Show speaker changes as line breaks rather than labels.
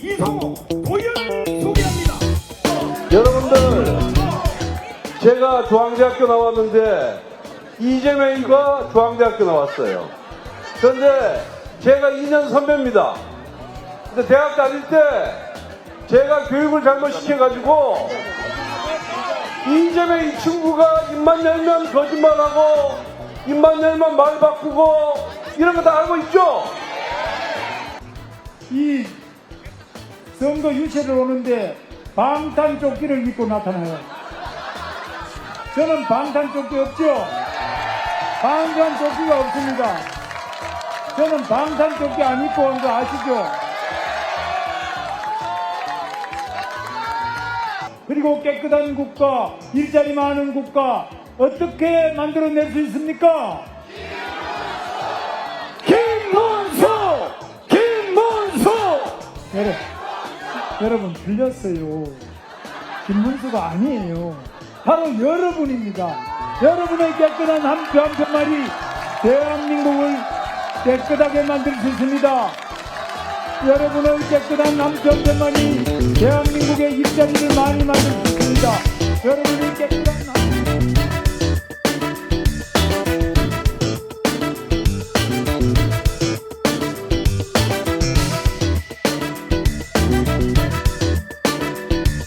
이성호 도연 소개합니다.
여러분들 제가 중앙대학교 나왔는데 이재명이가 중앙대학교 나왔어요. 그런데 제가 2년 선배입니다. 근데 대학 다닐 때 제가 교육을 잘못 시켜가지고 이재명 이 친구가 입만 열면 거짓말하고 입만 열면 말 바꾸고 이런 거 다 알고 있죠?
이 선거 유세를 오는데 방탄조끼를 입고 나타나요. 저는 방탄조끼 없죠? 방탄조끼가 없습니다. 저는 방탄조끼 안 입고 온 거 아시죠? 그리고 깨끗한 국가, 일자리 많은 국가, 어떻게 만들어낼 수 있습니까? 김문수! 김문수! 여러분, 여러분 들렸어요. 김문수가 아니에요. 바로 여러분입니다. 여러분의 깨끗한 한 표 한 표만이 대한민국을 깨끗하게 만들 수 있습니다. 여러분의 깨끗한 표만이 대한민국의 일자리를 많이 만들 수 있습니다. 여러분의 깨끗한 한